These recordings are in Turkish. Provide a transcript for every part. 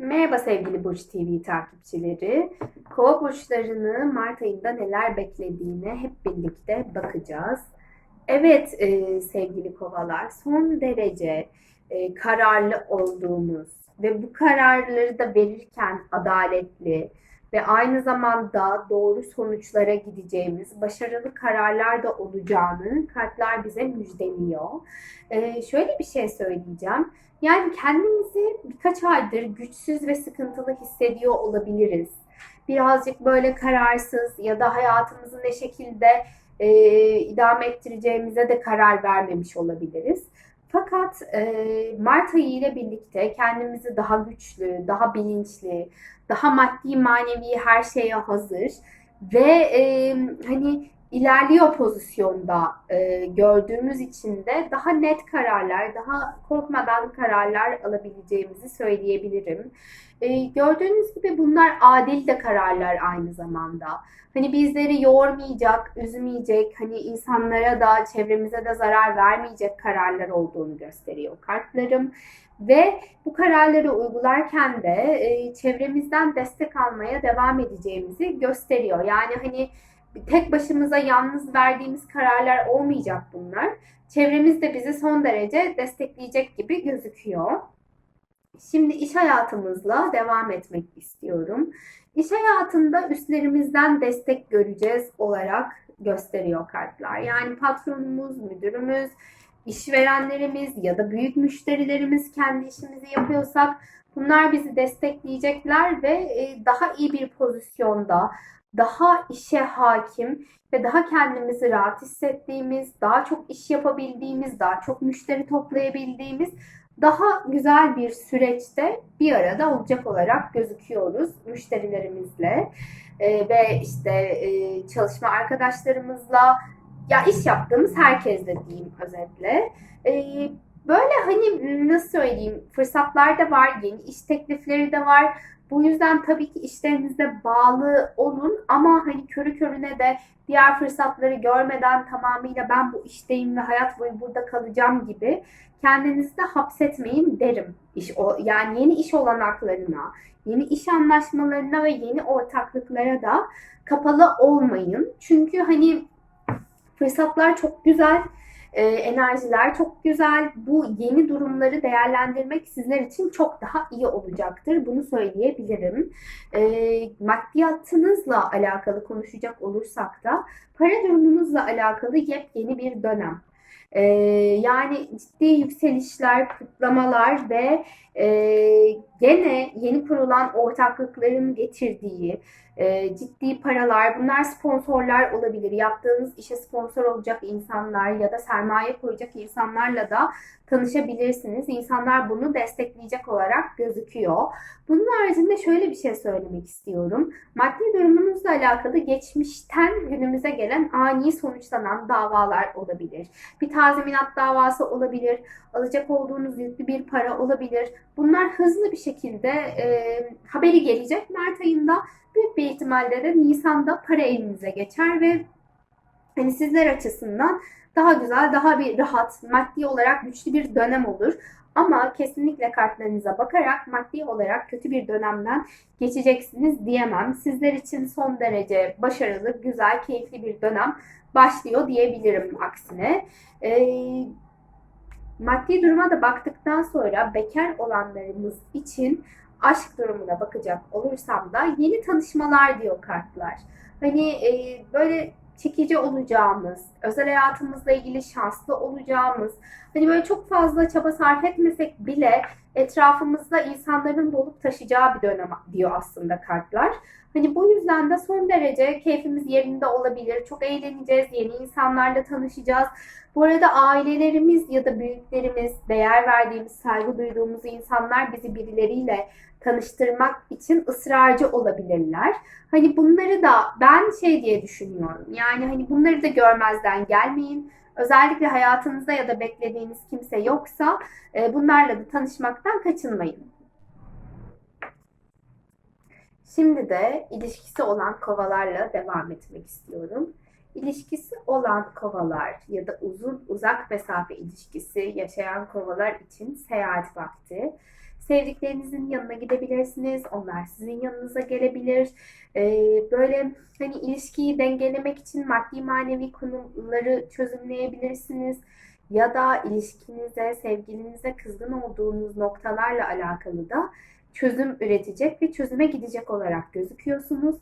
Merhaba sevgili Burç TV takipçileri. Kova burçlarını Mart ayında neler beklediğine hep birlikte bakacağız. Evet e, sevgili kovalar son derece e, kararlı olduğumuz ve bu kararları da verirken adaletli ve aynı zamanda doğru sonuçlara gideceğimiz başarılı kararlar da olacağını kartlar bize müjdeliyor. E, şöyle bir şey söyleyeceğim. Yani kendimizi birkaç aydır güçsüz ve sıkıntılı hissediyor olabiliriz. Birazcık böyle kararsız ya da hayatımızı ne şekilde e, idame ettireceğimize de karar vermemiş olabiliriz. Fakat e, Mart ayı ile birlikte kendimizi daha güçlü, daha bilinçli, daha maddi manevi her şeye hazır ve e, hani ilerliyor pozisyonda e, gördüğümüz için de daha net kararlar, daha korkmadan kararlar alabileceğimizi söyleyebilirim. E, gördüğünüz gibi bunlar adil de kararlar aynı zamanda. Hani bizleri yormayacak, üzmeyecek, hani insanlara da çevremize de zarar vermeyecek kararlar olduğunu gösteriyor kartlarım. Ve bu kararları uygularken de e, çevremizden destek almaya devam edeceğimizi gösteriyor. Yani hani tek başımıza yalnız verdiğimiz kararlar olmayacak bunlar. Çevremiz de bizi son derece destekleyecek gibi gözüküyor. Şimdi iş hayatımızla devam etmek istiyorum. İş hayatında üstlerimizden destek göreceğiz olarak gösteriyor kartlar. Yani patronumuz, müdürümüz, işverenlerimiz ya da büyük müşterilerimiz kendi işimizi yapıyorsak bunlar bizi destekleyecekler ve e, daha iyi bir pozisyonda, daha işe hakim ve daha kendimizi rahat hissettiğimiz, daha çok iş yapabildiğimiz, daha çok müşteri toplayabildiğimiz daha güzel bir süreçte bir arada olacak olarak gözüküyoruz müşterilerimizle ee, ve işte e, çalışma arkadaşlarımızla ya iş yaptığımız herkesle diyeyim özetle. Ee, böyle hani nasıl söyleyeyim fırsatlar da var, yeni iş teklifleri de var. Bu yüzden tabii ki işlerinize bağlı olun ama hani körü körüne de diğer fırsatları görmeden tamamıyla ben bu işteyim ve hayat boyu burada kalacağım gibi kendinizi de hapsetmeyin derim. İş, o, yani yeni iş olanaklarına, yeni iş anlaşmalarına ve yeni ortaklıklara da kapalı olmayın. Çünkü hani fırsatlar çok güzel e, enerjiler çok güzel. Bu yeni durumları değerlendirmek sizler için çok daha iyi olacaktır. Bunu söyleyebilirim. E, maddiyatınızla alakalı konuşacak olursak da para durumunuzla alakalı yepyeni bir dönem. E, yani ciddi yükselişler, kutlamalar ve e, gene yeni kurulan ortaklıkların getirdiği e, ciddi paralar, bunlar sponsorlar olabilir. Yaptığınız işe sponsor olacak insanlar ya da sermaye koyacak insanlarla da tanışabilirsiniz. İnsanlar bunu destekleyecek olarak gözüküyor. Bunun haricinde şöyle bir şey söylemek istiyorum. Maddi durumunuzla alakalı geçmişten günümüze gelen ani sonuçlanan davalar olabilir. Bir tazminat davası olabilir. Alacak olduğunuz yüklü bir para olabilir. Bunlar hızlı bir şekilde e, haberi gelecek. Mart ayında büyük bir ihtimalle de Nisan'da para elinize geçer ve hani sizler açısından daha güzel, daha bir rahat, maddi olarak güçlü bir dönem olur. Ama kesinlikle kartlarınıza bakarak maddi olarak kötü bir dönemden geçeceksiniz diyemem. Sizler için son derece başarılı, güzel, keyifli bir dönem başlıyor diyebilirim aksine. Ee, maddi duruma da baktıktan sonra bekar olanlarımız için aşk durumuna bakacak olursam da yeni tanışmalar diyor kartlar. Hani e, böyle çekici olacağımız, özel hayatımızla ilgili şanslı olacağımız, hani böyle çok fazla çaba sarf etmesek bile etrafımızda insanların dolup taşıyacağı bir dönem diyor aslında kartlar. Hani bu yüzden de son derece keyfimiz yerinde olabilir. Çok eğleneceğiz, yeni insanlarla tanışacağız. Bu arada ailelerimiz ya da büyüklerimiz, değer verdiğimiz, saygı duyduğumuz insanlar bizi birileriyle tanıştırmak için ısrarcı olabilirler. Hani bunları da ben şey diye düşünüyorum. Yani hani bunları da görmezden gelmeyin. Özellikle hayatınızda ya da beklediğiniz kimse yoksa e, bunlarla da tanışmaktan kaçınmayın. Şimdi de ilişkisi olan kovalarla devam etmek istiyorum. İlişkisi olan kovalar ya da uzun uzak mesafe ilişkisi yaşayan kovalar için seyahat vakti. Sevdiklerinizin yanına gidebilirsiniz. Onlar sizin yanınıza gelebilir. Ee, böyle hani ilişkiyi dengelemek için maddi manevi konuları çözümleyebilirsiniz. Ya da ilişkinize, sevgilinize kızgın olduğunuz noktalarla alakalı da çözüm üretecek ve çözüme gidecek olarak gözüküyorsunuz.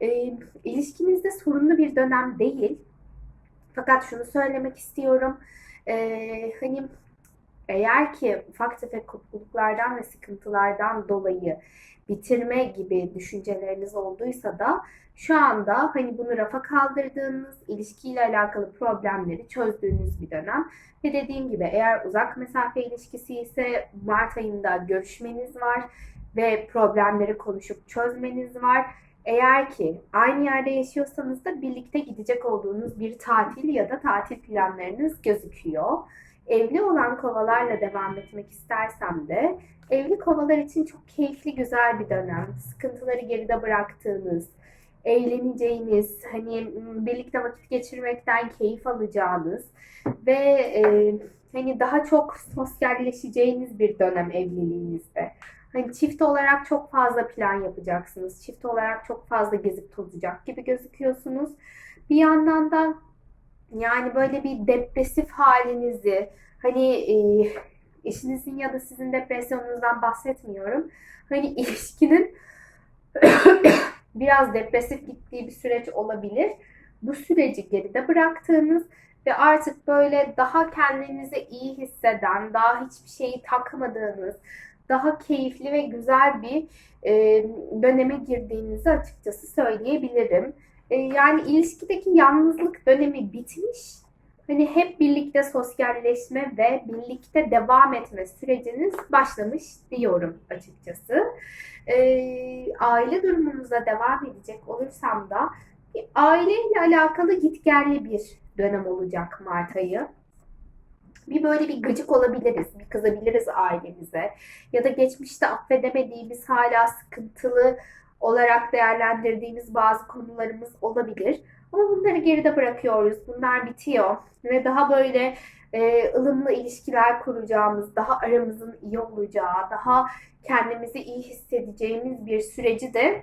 Ee, ilişkinizde sorunlu bir dönem değil. Fakat şunu söylemek istiyorum. Ee, hani eğer ki ufak tefek kopukluklardan ve sıkıntılardan dolayı bitirme gibi düşünceleriniz olduysa da şu anda hani bunu rafa kaldırdığınız, ilişkiyle alakalı problemleri çözdüğünüz bir dönem. Ve dediğim gibi eğer uzak mesafe ilişkisi ise Mart ayında görüşmeniz var ve problemleri konuşup çözmeniz var. Eğer ki aynı yerde yaşıyorsanız da birlikte gidecek olduğunuz bir tatil ya da tatil planlarınız gözüküyor. Evli olan kovalarla devam etmek istersem de evli kovalar için çok keyifli güzel bir dönem. Sıkıntıları geride bıraktığınız, eğleneceğiniz, hani birlikte vakit geçirmekten keyif alacağınız ve e, hani daha çok sosyalleşeceğiniz bir dönem evliliğinizde. Hani çift olarak çok fazla plan yapacaksınız. Çift olarak çok fazla gezip tozacak gibi gözüküyorsunuz. Bir yandan da yani böyle bir depresif halinizi hani e, eşinizin ya da sizin depresyonunuzdan bahsetmiyorum. Hani ilişkinin biraz depresif gittiği bir süreç olabilir. Bu süreci geride bıraktığınız ve artık böyle daha kendinizi iyi hisseden, daha hiçbir şeyi takmadığınız, daha keyifli ve güzel bir e, döneme girdiğinizi açıkçası söyleyebilirim. E, yani ilişkideki yalnızlık dönemi bitmiş. Hani hep birlikte sosyalleşme ve birlikte devam etme süreciniz başlamış diyorum açıkçası. E, aile durumunuza devam edecek olursam da aileyle alakalı gitgelli bir dönem olacak Mart ayı bir böyle bir gıcık olabiliriz, bir kızabiliriz ailemize ya da geçmişte affedemediğimiz hala sıkıntılı olarak değerlendirdiğimiz bazı konularımız olabilir. Ama bunları geride bırakıyoruz. Bunlar bitiyor ve daha böyle e, ılımlı ilişkiler kuracağımız, daha aramızın iyi olacağı, daha kendimizi iyi hissedeceğimiz bir süreci de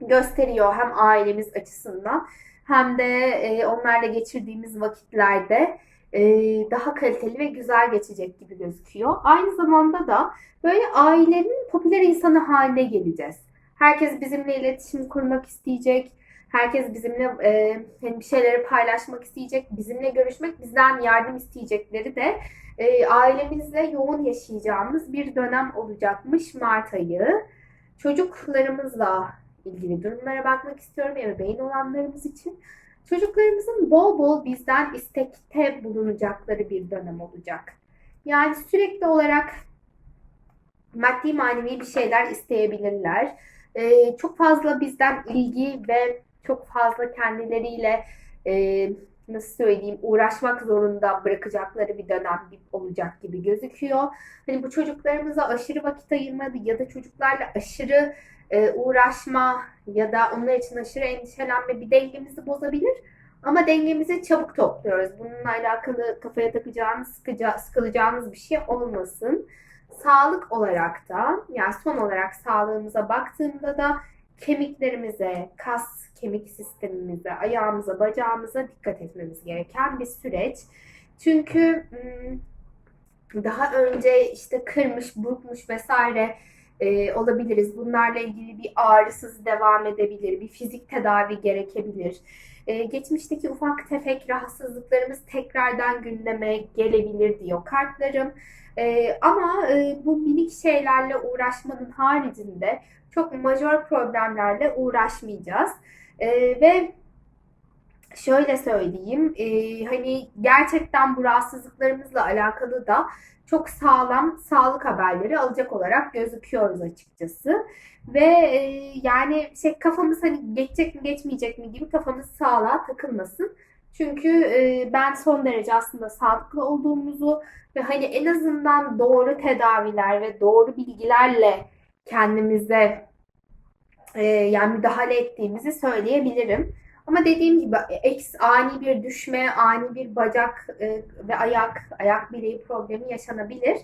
gösteriyor hem ailemiz açısından hem de e, onlarla geçirdiğimiz vakitlerde e, daha kaliteli ve güzel geçecek gibi gözüküyor. Aynı zamanda da böyle ailenin popüler insanı haline geleceğiz. Herkes bizimle iletişim kurmak isteyecek. Herkes bizimle e, hani bir şeyleri paylaşmak isteyecek, bizimle görüşmek, bizden yardım isteyecekleri de e, ailemizle yoğun yaşayacağımız bir dönem olacakmış Mart ayı. Çocuklarımızla ilgili durumlara bakmak istiyorum ebeveyn olanlarımız için. Çocuklarımızın bol bol bizden istekte bulunacakları bir dönem olacak. Yani sürekli olarak maddi manevi bir şeyler isteyebilirler. Ee, çok fazla bizden ilgi ve çok fazla kendileriyle e, nasıl söyleyeyim uğraşmak zorunda bırakacakları bir dönem olacak gibi gözüküyor. Hani bu çocuklarımıza aşırı vakit ayırmadı ya da çocuklarla aşırı e, uğraşma ya da onlar için aşırı endişelenme bir dengemizi bozabilir. Ama dengemizi çabuk topluyoruz. Bununla alakalı kafaya takacağınız, sıkıca, sıkılacağınız bir şey olmasın. Sağlık olarak da yani son olarak sağlığımıza baktığımda da kemiklerimize, kas, kemik sistemimize, ayağımıza, bacağımıza dikkat etmemiz gereken bir süreç. Çünkü daha önce işte kırmış, burkmuş vesaire e, olabiliriz. Bunlarla ilgili bir ağrısız devam edebilir, bir fizik tedavi gerekebilir. E, geçmişteki ufak tefek rahatsızlıklarımız tekrardan gündeme gelebilir diyor kartlarım. E, ama e, bu minik şeylerle uğraşmanın haricinde çok majör problemlerle uğraşmayacağız. E, ve şöyle söyleyeyim, e, hani gerçekten bu rahatsızlıklarımızla alakalı da çok sağlam sağlık haberleri alacak olarak gözüküyoruz açıkçası. Ve e, yani şey kafamız hani geçecek mi geçmeyecek mi gibi kafamız sağlığa takılmasın. Çünkü e, ben son derece aslında sağlıklı olduğumuzu ve hani en azından doğru tedaviler ve doğru bilgilerle kendimize e, yani müdahale ettiğimizi söyleyebilirim. Ama dediğim gibi eks ani bir düşme, ani bir bacak e, ve ayak, ayak bileği problemi yaşanabilir.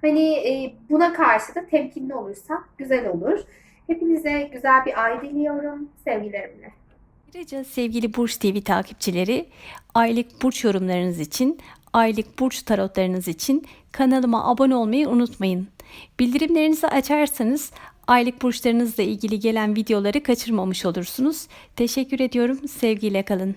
Hani e, buna karşı da temkinli olursak güzel olur. Hepinize güzel bir ay diliyorum sevgilerimle. Ayrıca sevgili Burç TV takipçileri, aylık burç yorumlarınız için, aylık burç tarotlarınız için kanalıma abone olmayı unutmayın. Bildirimlerinizi açarsanız aylık burçlarınızla ilgili gelen videoları kaçırmamış olursunuz. Teşekkür ediyorum. Sevgiyle kalın.